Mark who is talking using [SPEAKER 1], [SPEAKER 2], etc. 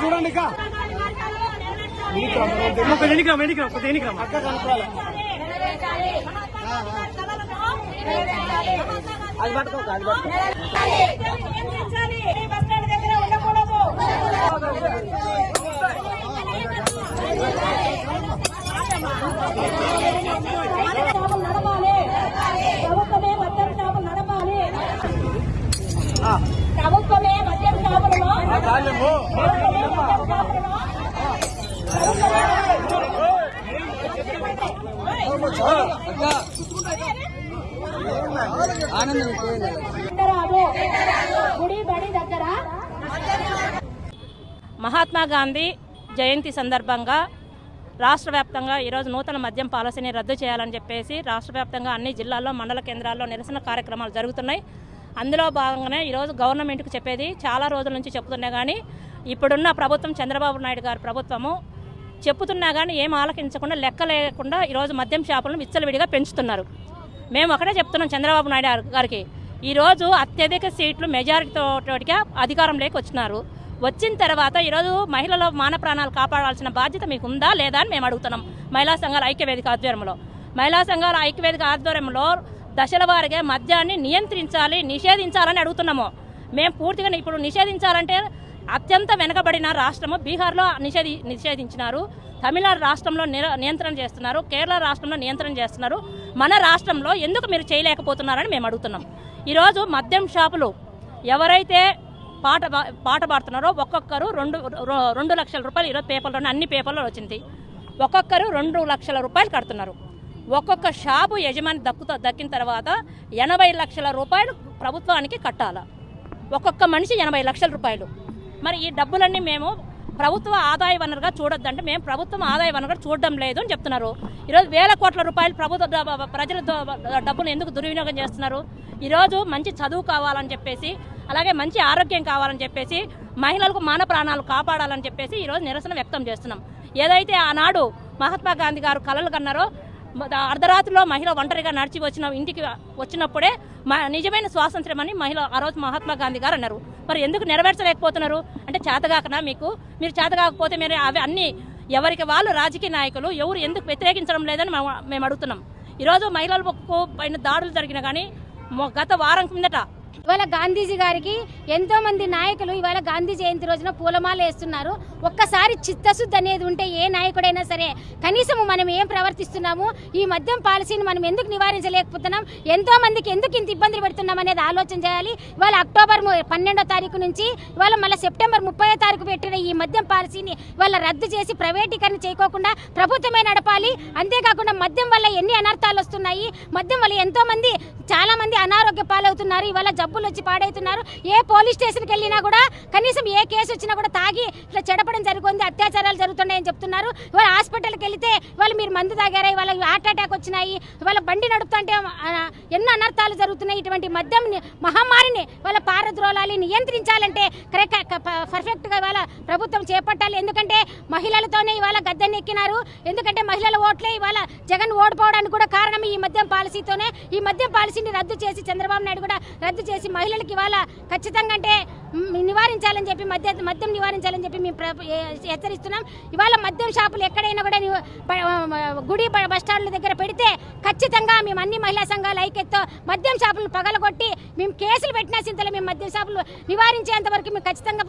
[SPEAKER 1] చూడండి ఇక.
[SPEAKER 2] కొద్ది ఎన్నికరా ఎన్నికరా కొద్ది ఎన్నికరా
[SPEAKER 1] అక్క కనుక్కోవాలి. అది పట్టుకోక అది పట్టుకో
[SPEAKER 3] ప్రభుత్వమే మద్యం షాపులు నడపాలి ప్రభుత్వమే మద్యం షాపులలో
[SPEAKER 1] కాలేము ఆనందం
[SPEAKER 3] రాదు గుడి బడి దగ్గర
[SPEAKER 4] మహాత్మా గాంధీ జయంతి సందర్భంగా రాష్ట్ర వ్యాప్తంగా ఈరోజు నూతన మద్యం పాలసీని రద్దు చేయాలని చెప్పేసి రాష్ట్ర వ్యాప్తంగా అన్ని జిల్లాల్లో మండల కేంద్రాల్లో నిరసన కార్యక్రమాలు జరుగుతున్నాయి. అందులో భాగంగానే ఈరోజు గవర్నమెంట్కి చెప్పేది చాలా రోజుల నుంచి చెప్తున్నా కానీ ఇప్పుడున్న ప్రభుత్వం చంద్రబాబు నాయుడు గారి ప్రభుత్వము చెప్తున్నా కానీ ఏం ఆలకించకుండా లెక్క లేకుండా ఈరోజు మద్యం షాపులను విచ్చలవిడిగా పెంచుతున్నారు. మేము ఒకటే చెప్తున్నాం చంద్రబాబు నాయుడు గారికి. ఈరోజు అత్యధిక సీట్లు మెజారిటీతోటిగా అధికారంలోకి వచ్చినారు. వచ్చిన తర్వాత ఈరోజు మహిళల మాన ప్రాణాలు కాపాడాల్సిన బాధ్యత మీకు ఉందా లేదా అని మేము అడుగుతున్నాం. మహిళా సంఘాల ఐక్యవేదిక ఆధ్వర్యంలో. మహిళా సంఘాల ఐక్యవేదిక ఆధ్వర్యంలో దశల వారిగా మద్యాన్ని నియంత్రించాలి నిషేధించాలని అడుగుతున్నాము. మేము పూర్తిగా ఇప్పుడు నిషేధించాలంటే అత్యంత వెనుకబడిన రాష్ట్రము బీహార్లో నిషేధి నిషేధించినారు. తమిళనాడు రాష్ట్రంలో నిర- నియంత్రణ చేస్తున్నారు. కేరళ రాష్ట్రంలో నియంత్రణ చేస్తున్నారు. మన రాష్ట్రంలో ఎందుకు మీరు చేయలేకపోతున్నారని మేము అడుగుతున్నాం. ఈరోజు మద్యం షాపులు ఎవరైతే పాట పాట పాడుతున్నారో ఒక్కొక్కరు రెండు రెండు లక్షల రూపాయలు ఈరోజు పేపర్లో అన్ని పేపర్లో వచ్చింది. ఒక్కొక్కరు రెండు లక్షల రూపాయలు కడుతున్నారు. ఒక్కొక్క షాపు యజమాని దక్కుత దక్కిన తర్వాత ఎనభై లక్షల రూపాయలు ప్రభుత్వానికి కట్టాలి? ఒక్కొక్క మనిషి ఎనభై లక్షల రూపాయలు. మరి ఈ డబ్బులన్నీ మేము ప్రభుత్వ ఆదాయ వనరుగా చూడొద్దంటే మేము ప్రభుత్వం ఆదాయ వనరుగా చూడడం లేదు అని చెప్తున్నారు. ఈరోజు వేల కోట్ల రూపాయలు ప్రభుత్వ ప్రజల డబ్బును ఎందుకు దుర్వినియోగం చేస్తున్నారు? ఈరోజు మంచి చదువు కావాలని చెప్పేసి అలాగే మంచి ఆరోగ్యం కావాలని చెప్పేసి మహిళలకు మాన ప్రాణాలు కాపాడాలని చెప్పేసి ఈరోజు నిరసన వ్యక్తం చేస్తున్నాం. ఏదైతే ఆనాడు మహాత్మా గాంధీ గారు కలలు కన్నారో అర్ధరాత్రిలో మహిళ ఒంటరిగా నడిచి వచ్చిన ఇంటికి వచ్చినప్పుడే నిజమైన స్వాతంత్ర్యం అని మహిళ ఆ రోజు మహాత్మా గాంధీ గారు అన్నారు. మరి ఎందుకు నెరవేర్చలేకపోతున్నారు? అంటే చేతగాకనా మీకు? మీరు చేతగాకపోతే మీరు అవి అన్ని ఎవరికి వాళ్ళు రాజకీయ నాయకులు ఎవరు ఎందుకు వ్యతిరేకించడం లేదని మేము మేము అడుగుతున్నాం. ఈరోజు మహిళలకు పైన దాడులు జరిగిన కానీ గత వారం కిందట
[SPEAKER 5] ఇవాళ గాంధీజీ గారికి ఎంతో మంది నాయకులు ఇవాళ గాంధీ జయంతి రోజున పూలమాల వేస్తున్నారు. ఒక్కసారి చిత్తశుద్ధి అనేది ఉంటే ఏ నాయకుడైనా సరే కనీసం మనం ఏం ప్రవర్తిస్తున్నాము? ఈ మద్యం పాలసీని మనం ఎందుకు నివారించలేకపోతున్నాం? ఎంతో మందికి ఎందుకు ఇంత ఇబ్బందులు పెడుతున్నాం అనేది ఆలోచన చేయాలి. ఇవాళ అక్టోబర్ పన్నెండో తారీఖు నుంచి ఇవాళ మళ్ళీ సెప్టెంబర్ ముప్పై తారీఖు పెట్టిన ఈ మద్యం పాలసీని ఇవాళ రద్దు చేసి ప్రైవేటీకరణ చేయకోకుండా ప్రభుత్వమే నడపాలి. అంతేకాకుండా మద్యం వల్ల ఎన్ని అనర్థాలు వస్తున్నాయి? మద్యం వల్ల ఎంతో మంది చాలా మంది అనారోగ్య పాలవుతున్నారు ఇవాళ జబ్బులు వచ్చి పాడవుతున్నారు ఏ పోలీస్ స్టేషన్కి వెళ్ళినా కూడా కనీసం ఏ కేసు వచ్చినా కూడా తాగి ఇట్లా చెడపడం జరుగుతుంది అత్యాచారాలు జరుగుతున్నాయని చెప్తున్నారు. ఇవాళ హాస్పిటల్కి వెళితే ఇవాళ మీరు మందు తాగారా ఇవాళ హార్ట్ అటాక్ వచ్చినాయి ఇవాళ బండి నడుపుతుంటే ఎన్నో అనర్థాలు జరుగుతున్నాయి. ఇటువంటి మద్యం మహమ్మారిని వాళ్ళ పారద్రోలాలి నియంత్రించాలంటే పర్ఫెక్ట్గా ఇవాళ ప్రభుత్వం చేపట్టాలి. ఎందుకంటే మహిళలతోనే ఇవాళ గద్దెనెక్కినారు. ఎందుకంటే మహిళల ఓట్లే ఇవాళ జగన్ ఓడిపోవడానికి కూడా కారణం ఈ మద్యం పాలసీతోనే ఈ మద్యం పాలసీని రద్దు చేసి చంద్రబాబు నాయుడు కూడా రద్దు చేసి మహిళలకు ఇవాళ ఖచ్చితంగా అంటే నివారించాలని చెప్పి మద్య మద్యం నివారించాలని చెప్పి మేము హెచ్చరిస్తున్నాం. ఇవాళ మద్యం షాపులు ఎక్కడైనా కూడా గుడి బస్టాండ్ల బస్ స్టాండ్ల దగ్గర పెడితే ఖచ్చితంగా మేము అన్ని మహిళా సంఘాలు ఐక్యతతో మద్యం షాపులను పగలగొట్టి మేము కేసులు పెట్టినా చింతలో మేము మద్యం షాపులు నివారించేంత వరకు మేము ఖచ్చితంగా